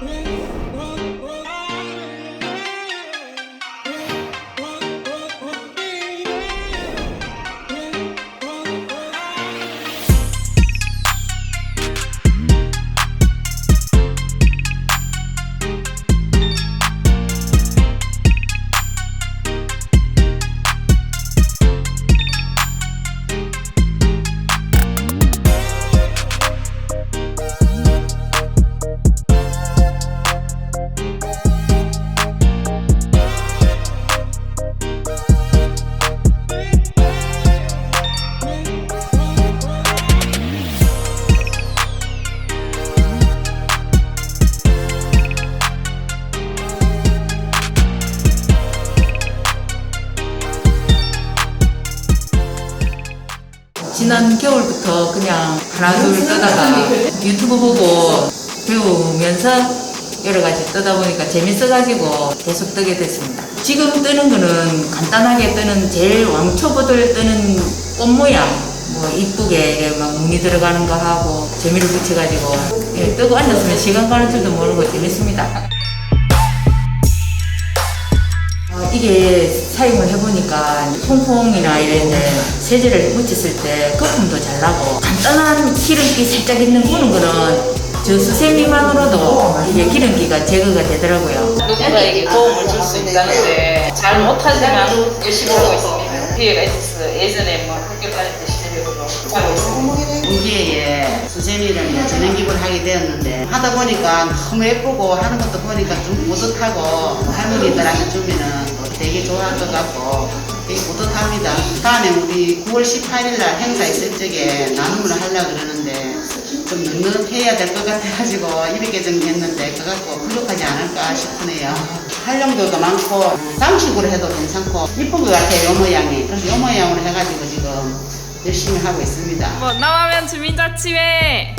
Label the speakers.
Speaker 1: Bye. 처음부터 그냥 하나 둘 뜨다가 유튜브 보고 배우면서 여러 가지 뜨다 보니까 재밌어가지고 계속 뜨게 됐습니다. 지금 뜨는 거는 간단하게 뜨는 제일 왕초보들 뜨는 꽃 모양 뭐 이쁘게 막 무늬 들어가는 거 하고 재미를 붙여가지고 예, 뜨고 앉았으면 시간 가는 줄도 모르고 재밌습니다. 어, 이게 사용을 해보니 까 통풍이나 이런 데 세제를 묻혔을 때 거품도 잘 나고 간단한 기름기 살짝 있는 부는 거는 저 수세미만으로도 이게 기름기가 제거가 되더라고요.
Speaker 2: 누군가에게 도움을 줄 수 있다는데 잘 못하지만 열심히 하고 있습니다. 기회가 있어서 예전에 뭐 학교 다닐 때 시절로 하고 있습니다.
Speaker 3: 무기에 수세미를 재능 기부를 하게 되었는데 하다 보니까 너무 예쁘고 하는 것도 보니까 좀 뿌듯하고 할머니들한테 주면은 또 되게 좋아할 것 같고 되게 뿌듯합니다. 다음에 우리 9월 18일 날 행사 있을 적에 나눔을 하려고 그러는데 좀 넉넉해야 될 것 같아가지고 이렇게 정했는데 그거 갖고 부족하지 않을까 싶으네요. 활용도도 많고 장식으로 해도 괜찮고 이쁜 것 같아요. 요 모양이. 그래서 요 모양으로 해가지고 지금 열심히 하고 있습니다.
Speaker 4: 원남하면 주민자치회